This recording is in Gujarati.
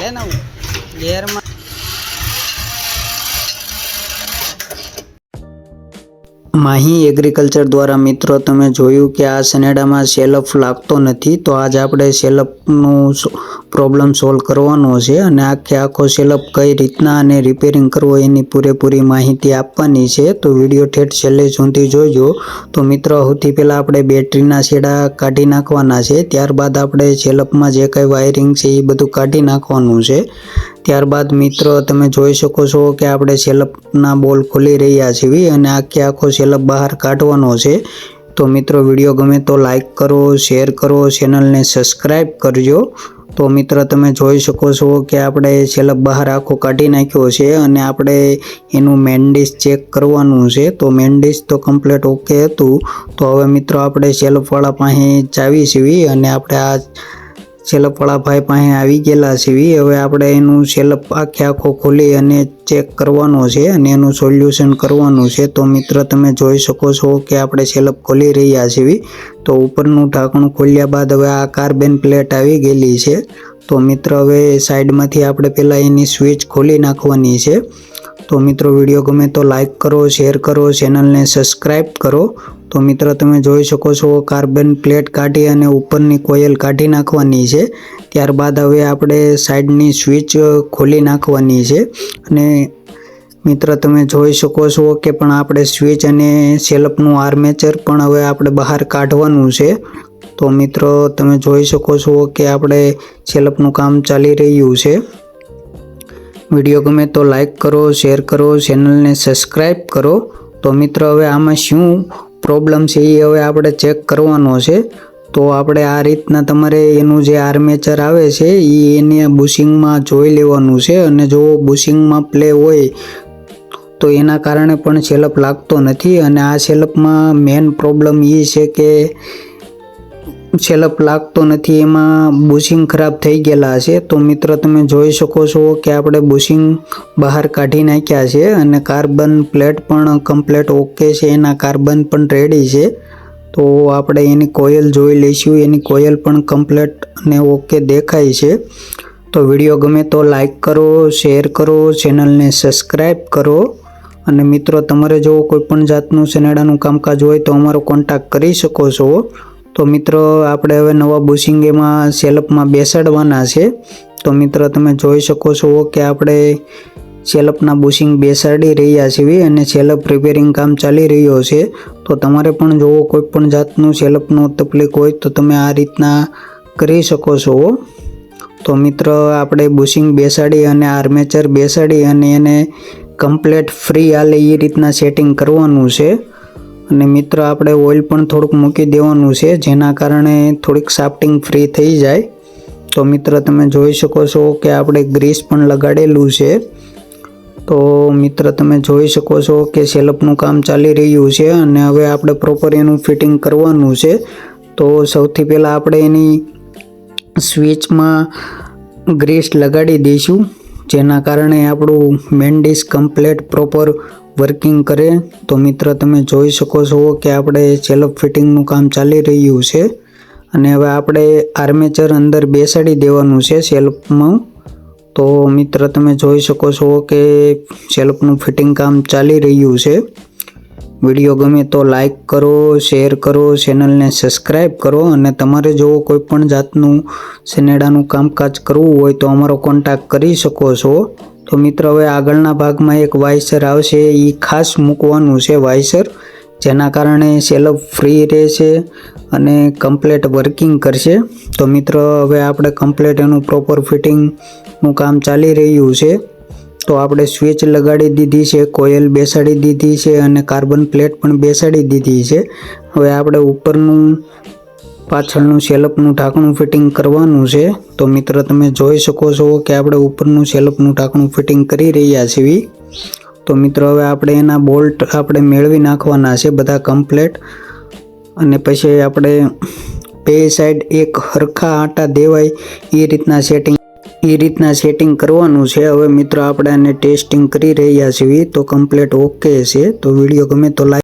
લે ને ગેરમાં માહી એગ્રીકલ્ચર દ્વારા મિત્રો તમે જોયું કે આ સનેડામાં સેલફ લાગતો નથી, તો આજ આપણે સેલફનું પ્રોબ્લેમ સોલ્વ કરવાનો છે અને આખે આખો સેલફ કઈ રીતના અને રિપેરિંગ કરવો એની પૂરેપૂરી માહિતી આપવાની છે. તો વીડિયો ઠેઠ છેલ્લે સુધી જોજો. તો મિત્રો, સૌથી પહેલાં આપણે બેટરીના છેડા કાઢી નાખવાના છે. ત્યારબાદ આપણે સેલફમાં જે કંઈ વાયરિંગ છે એ બધું કાઢી નાખવાનું છે. ત્યારબાદ મિત્રો, તમે જોઈ શકો છો કે આપણે સેલપના બોલ ખોલી રહ્યા છીએ અને આખે આખો સેલપ બહાર કાઢવાનો છે. તો મિત્રો, વીડિયો ગમે તો લાઇક કરો, શેર કરો, ચેનલને સબસ્ક્રાઈબ કરજો. તો મિત્ર, તમે જોઈ શકો છો કે આપણે સેલબ બહાર આખો કાઢી નાખ્યો છે અને આપણે એનું મેન્ડિસ ચેક કરવાનું છે. તો મેન્ડિસ તો કમ્પ્લીટ ઓકે હતું. તો હવે મિત્રો, આપણે સેલફવાળા પાસે ચાવી છીએ અને આપણે આ સેલફવાળા ભાઈ પાસે આવી ગયેલા છીએ. હવે આપણે એનું સેલફ આખે આખો ખોલી અને ચેક કરવાનો છે અને એનું સોલ્યુશન કરવાનું છે. તો મિત્ર, તમે જોઈ શકો છો કે આપણે સેલફ ખોલી રહ્યા છીએ. તો ઉપરનું ઢાંકણું ખોલ્યા બાદ હવે આ કાર્બન પ્લેટ આવી ગયેલી છે. તો મિત્ર, હવે સાઈડમાંથી આપણે પહેલાં એની સ્વિચ ખોલી નાખવાની છે. તો મિત્રો વીડિયો ગમે તો લાઈક કરો શેર કરો ચેનલને સબસ્ક્રાઈબ કરો. તો મિત્રો, તમે જોઈ શકો છો કાર્બન પ્લેટ કાઢી અને ઉપરની કોયલ કાઢી નાખવાની છે. ત્યારબાદ હવે આપણે સાઈડની સ્વિચ ખોલી નાખવાની છે. અને મિત્ર, તમે જોઈ શકો છો કે પણ આપણે સ્વિચ અને સેલપનું આર્મેચર પણ હવે આપણે બહાર કાઢવાનું છે. તો મિત્રો, તમે જોઈ શકો છો કે આપણે સેલફનું કામ ચાલી રહ્યું છે. વીડિયો ગમે તો લાઈક કરો શેર કરો ચેનલને સબસ્ક્રાઈબ કરો. તો મિત્રો, હવે આમાં શું પ્રોબ્લેમ છે એ હવે આપણે ચેક કરવાનો છે. તો આપણે આ રીતના તમારે એનું જે આર્મેચર આવે છે, એ એને બુશિંગમાં જોઈ લેવાનું છે. અને જો બુશિંગમાં પ્લે હોય, તો એના કારણે પણ સેલપ લાગતો નથી. અને આ સેલપમાં મેન પ્રોબ્લેમ એ છે કે સેલફ લાગતો નથી, એમાં બુશિંગ ખરાબ થઈ ગયેલા છે. તો મિત્રો, તમે જોઈ શકો છો કે આપણે બુશિંગ બહાર કાઢી નાખ્યા છે અને કાર્બન પ્લેટ પણ કમ્પ્લેટ ઓકે છે. એના કાર્બન પણ રેડી છે. તો આપણે એની કોયલ જોઈ લઈશું. એની કોયલ પણ કમ્પ્લેટ અને ઓકે દેખાય છે. તો વીડિયો ગમે તો લાઈક કરો શેર કરો ચેનલને સબસ્ક્રાઈબ કરો. અને મિત્રો, તમારે જો કોઈ પણ જાતનું સેનેડાનું કામકાજ હોય તો અમારો કોન્ટેક્ટ કરી શકો છો. તો મિત્રો, આપણે હવે નવા બુશિંગ એમાં સેલફમાં બેસાડવાના છે. તો મિત્રો, તમે જોઈ શકો છો કે આપણે સેલપના બુશિંગ બેસાડી રહ્યા છીએ અને સેલપ રિપેરિંગ કામ ચાલી રહ્યો છે. તો તમારે પણ જો કોઈ પણ જાતનું સેલપનું તકલીફ હોય તો તમે આ રીતના કરી શકો છો. તો મિત્ર, આપણે બુશિંગ બેસાડી અને આર્મેચર બેસાડી અને એને કમ્પ્લેટ ફ્રી આલે એ રીતના સેટિંગ કરવાનું છે. અને મિત્ર, આપણે ઓઇલ પણ થોડુંક મૂકી દેવાનું છે, જેના કારણે થોડીક સાફ્ટિંગ ફ્રી થઈ જાય. તો મિત્ર, તમે જોઈ શકો છો કે આપણે ગ્રીસ પણ લગાડેલું છે. તો મિત્ર, તમે જોઈ શકો છો કે સેલપનું કામ ચાલી રહ્યું છે અને હવે આપણે પ્રોપર એનું ફિટિંગ કરવાનું છે. તો સૌથી પહેલાં આપણે એની સ્વિચમાં ગ્રીસ લગાડી દઈશું. જેના કારણે આપણું main dish complete proper working કરે. તો મિત્ર, તમે જોઈ શકો છો કે આપણે સેલફ ફિટિંગનું કામ ચાલી રહ્યું છે. અને હવે આપણે આર્મેચર અંદર બેસાડી દેવાનું છે સેલ્ફમાં તો મિત્ર, તમે જોઈ શકો છો કે સેલ્ફનું ફિટિંગ કામ ચાલી રહ્યું છે. વીડિયો ગમે તો લાઈક કરો શેર કરો ચેનલને સબસ્ક્રાઈબ કરો અને તમારે જો કોઈ પણ જાતનું શેનેડાનું કામકાજ કરવું હોય તો અમારો કોન્ટેક્ટ કરી શકો છો. તો મિત્ર, હવે આગળના ભાગમાં એક વાઇસર આવશે. એ ખાસ મૂકવાનું છે વાઇસર, જેના કારણે સેલફ ફ્રી રહેશે અને કમ્પ્લેટ વર્કિંગ કરશે. તો મિત્ર, હવે આપણે કમ્પ્લેટ એનું પ્રોપર ફિટિંગનું કામ ચાલી રહ્યું છે. તો આપણે સ્વિચ લગાડી દીધી છે, કોયલ બેસાડી દીધી છે અને કાર્બન પ્લેટ પણ બેસાડી દીધી છે. હવે આપણે ઉપરનું પાછળનું સેલફનું ઢાંકણું ફિટિંગ કરવાનું છે. તો મિત્ર, તમે જોઈ શકો છો કે આપણે ઉપરનું સેલફનું ઢાંકણું ફિટિંગ કરી રહ્યા છીએ. તો મિત્રો, હવે આપણે એના બોલ્ટ આપણે મેળવી નાખવાના છે બધા કમ્પ્લેટ. અને પછી આપણે બે સાઈડ એક હરખા આટા દેવાય એ રીતના સેટિંગ એ રીતના સેટિંગ કરવાનું છે. હવે મિત્રો આપણે આને ટેસ્ટિંગ કરી રહ્યા છીએ તો કમ્પ્લેટ ઓકે છે. તો વીડિયો ગમે તો લાઈક